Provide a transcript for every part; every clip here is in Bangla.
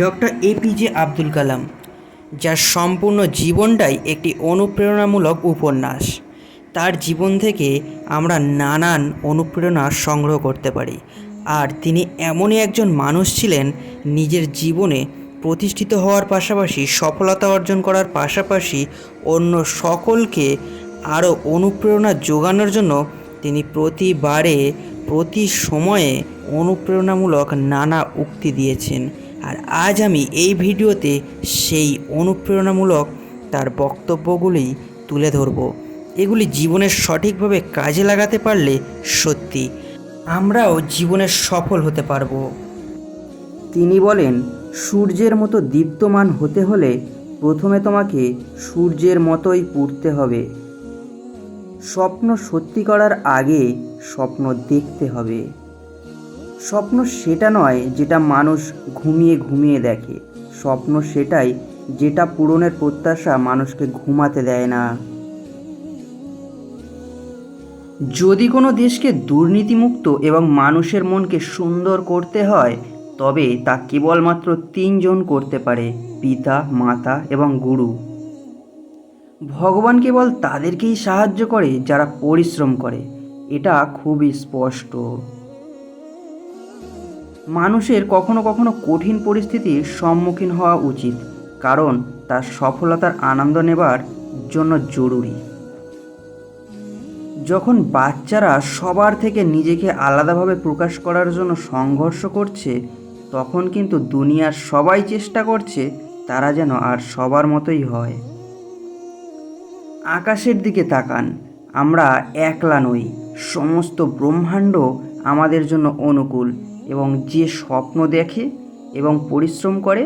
ডক্টর এপিজে আব্দুল কালাম, যার সম্পূর্ণ জীবনটাই একটি অনুপ্রেরণামূলক উপন্যাস। তার জীবন থেকে আমরা নানান অনুপ্রেরণা সংগ্রহ করতে পারি। আর তিনি এমনই একজন মানুষ ছিলেন, নিজের জীবনে প্রতিষ্ঠিত হওয়ার পাশাপাশি সফলতা অর্জন করার পাশাপাশি অন্য সকলকে আরও অনুপ্রেরণা যোগানোর জন্য তিনি প্রতিবারে, প্রতি সময়ে অনুপ্রেরণামূলক নানা উক্তি দিয়েছেন। আর আজ আমি এই ভিডিওতে সেই অনুপ্রেরণামূলক তার বক্তব্যগুলি তুলে ধরব। এগুলি জীবনের সঠিকভাবে কাজে লাগাতে পারলে সত্যি আমরাও জীবনে সফল হতে পারব। তিনি বলেন, সূর্যের মতো দীপ্তমান হতে হলে প্রথমে তোমাকে সূর্যের মতোই পুড়তে হবে। স্বপ্ন সত্যি করার আগে স্বপ্ন দেখতে হবে। স্বপ্ন সেটা নয় যেটা মানুষ ঘুমিয়ে ঘুমিয়ে দেখে। স্বপ্ন সেটাই যেটা পূরণের প্রত্যাশা মানুষকে ঘুমাতে দেয় না। যদি কোনো দেশকে দুর্নীতিমুক্ত এবং মানুষের মনকে সুন্দর করতে হয়, তবে তা কেবলমাত্র তিনজন করতে পারে, পিতা, মাতা এবং গুরু। ভগবান কেবল তাদেরকেই সাহায্য করে যারা পরিশ্রম করে, এটা খুবই স্পষ্ট। মানুষের কখনো কখনো কঠিন পরিস্থিতির সম্মুখীন হওয়া উচিত, কারণ তার সফলতার আনন্দ নেবার জন্য জরুরি। যখন বাচ্চারা সবার থেকে নিজেকে আলাদাভাবে প্রকাশ করার জন্য সংঘর্ষ করছে, তখন কিন্তু দুনিয়ার সবাই চেষ্টা করছে তারা যেন আর সবার মতোই হয়। আকাশের দিকে তাকান, আমরা একলা নই, সমস্ত ব্রহ্মাণ্ড আমাদের জন্য অনুকূল। এবং যে স্বপ্ন দেখে এবং পরিশ্রম করে,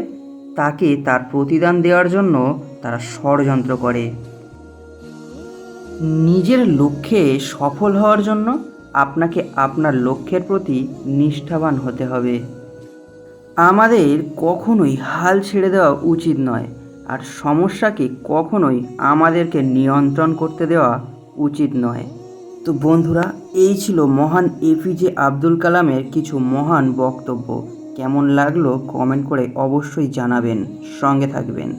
তাকে তার প্রতিদান দেওয়ার জন্য তারা ষড়যন্ত্র করে। নিজের লক্ষ্যে সফল হওয়ার জন্য আপনাকে আপনার লক্ষ্যের প্রতি নিষ্ঠাবান হতে হবে। আমাদের কখনোই হাল ছেড়ে দেওয়া উচিত নয়, আর সমস্যাকে কখনোই আমাদেরকে নিয়ন্ত্রণ করতে দেওয়া উচিত নয়। তো বন্ধুরা, এই ছিল মহান এপিজে আব্দুল কালামের কিছু মহান বক্তব্য। কেমন লাগল কমেন্ট করে অবশ্যই জানাবেন। সঙ্গে থাকবেন।